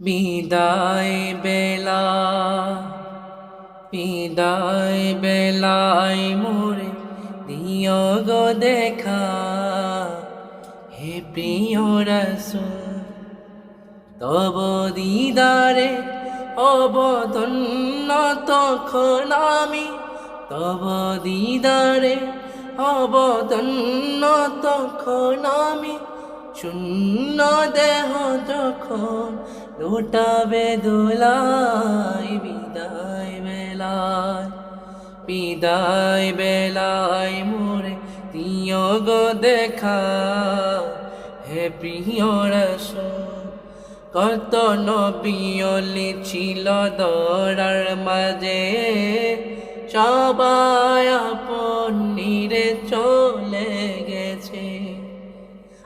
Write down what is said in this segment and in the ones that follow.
বিদায় বেলা, বিদায় বেলায় মোরে দিয় গো দেখা। হে প্রিয় রসুল, তব দিদারে অবধন্য তখন আমি, তব দিদারে অবধন্য তখন আমি, শূন্য দেহ যখন লোটাবে দোলাই বিদায় বেলায় বিদায় বেলায় মোরে দিয় গো দেখা। হে প্রিয় রসুল, কত নবিয়লি ছিল দরার মাঝে, সবাই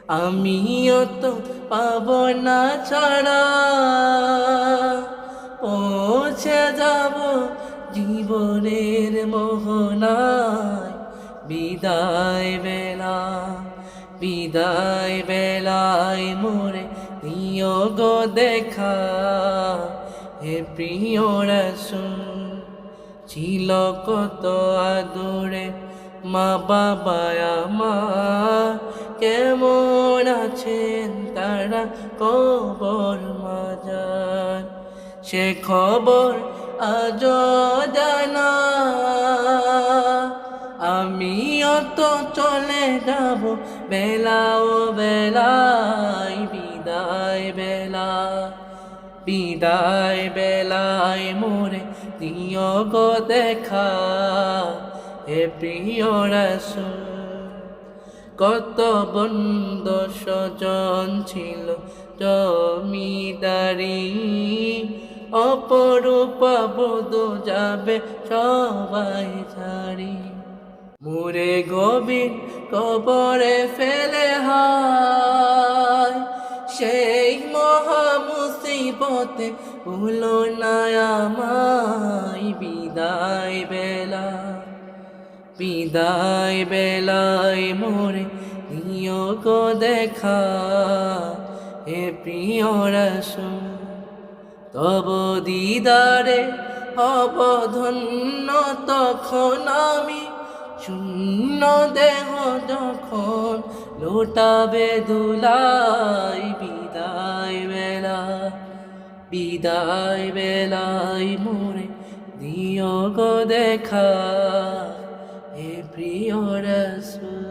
আমিও তো পাব না ছাড়া। পৌঁছে যাব জীবনের মোহনায়। বিদায় বেলা বিদায় বেলায় মোরে দিও দেখা। হে প্রিয় রসুল, ছিল কত আদরে মা, বাবা আমার কেমন আছেন তারা কবর মাজার? সে খবর আজ জানা। আমিও তো চলে যাব বেলা ও বেলায়, বিদায় বেলা। বিদায় বেলায় মোরে দিও গো দেখা। হে প্রিয় রসুল, কত বন্ধ স্বজন ছিল জমিদারি। অপরূপ বোধ যাবে সবাই ছাড়ি। মুরে গভীর কবরে ফেলে হায়। সেই মহা মুসিবতে ভুলো না আমায় বিদায় বেলায় মোরে দিও গো দেখা হে প্রিয় রসুল। তব দিদারে অবধন্য তখন আমি শূন্য দেহ যখন লোটাবে দুলাই বিদায় বেলা, বিদায় বেলায় মোরে দিও গো দেখা হে প্রিয় রসুল